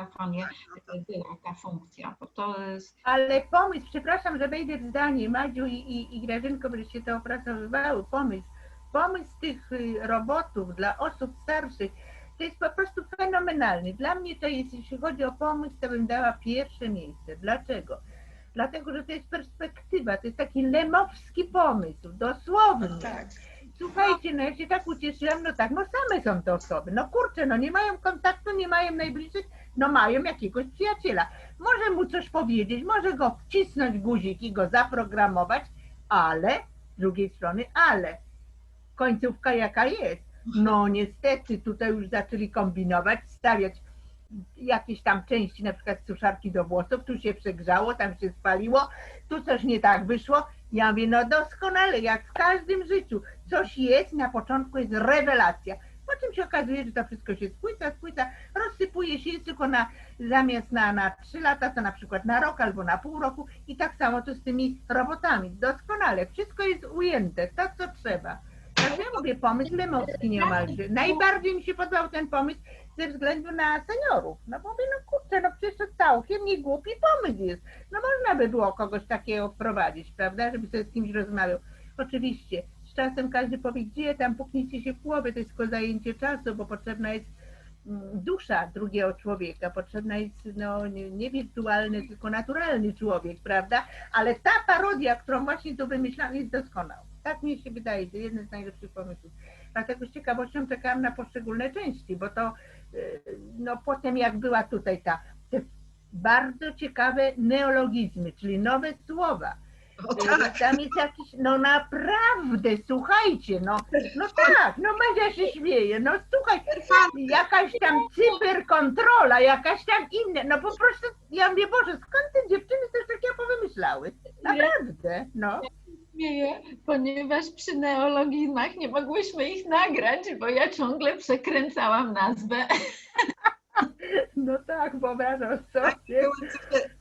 dyktafonie była ta funkcja, bo to jest Ale pomysł, przepraszam, że wejdę w zdanie, Madziu i, i, i Grażynko, żeście to opracowywały, pomysł, pomysł tych y, robotów dla osób starszych, to jest po prostu fenomenalny. Dla mnie to jest, jeśli chodzi o pomysł, to bym dała pierwsze miejsce. Dlaczego? Dlatego, że to jest perspektywa, to jest taki lemowski pomysł, dosłownie. Tak. Słuchajcie, no ja się tak ucieszyłam, no tak, no same są te osoby, no kurczę, no nie mają kontaktu, nie mają najbliższych, no mają jakiegoś przyjaciela. Może mu coś powiedzieć, może go wcisnąć guzik i go zaprogramować, ale, z drugiej strony, ale, końcówka jaka jest? No niestety, tutaj już zaczęli kombinować, stawiać jakieś tam części, na przykład suszarki do włosów, tu się przegrzało, tam się spaliło, tu coś nie tak wyszło. Ja mówię, no doskonale, jak w każdym życiu. Coś jest, na początku jest rewelacja. Po czym się okazuje, że to wszystko się spłyca, spłyca, rozsypuje się jest tylko na, zamiast na, na 3 lata, to na przykład na rok albo na pół roku i tak samo to z tymi robotami. Doskonale, wszystko jest ujęte, to co trzeba. Ja mówię, pomysł lemowski niemalże. Najbardziej mi się podobał ten pomysł ze względu na seniorów. No bo mówię, no kurczę, no przecież to całkiem nie głupi pomysł jest. No można by było kogoś takiego wprowadzić, prawda, żeby sobie z kimś rozmawiał. Oczywiście, z czasem każdy powie, gdzie tam puknijcie się w głowę, to jest tylko zajęcie czasu, bo potrzebna jest mm, dusza drugiego człowieka, potrzebna jest no, nie, nie wirtualny, tylko naturalny człowiek, prawda? Ale ta parodia, którą właśnie tu wymyślałam, jest doskonała. Tak mi się wydaje, to jeden z najlepszych pomysłów. Dlatego z ciekawością czekałam na poszczególne części, bo to no potem jak była tutaj ta, te bardzo ciekawe neologizmy, czyli nowe słowa. O, Y, tak. Tam jest jakiś, no naprawdę, słuchajcie, no, no tak, no Madzia się śmieje, no słuchaj, jakaś tam cyberkontrola, jakaś tam inna, no po prostu, ja mówię, Boże, skąd te dziewczyny coś takiego powymyślały? Naprawdę, no. Śmieję, ponieważ przy neologizmach nie mogłyśmy ich nagrać, bo ja ciągle przekręcałam nazwę. No tak, wyobrażam Tak, sobie. cyfry-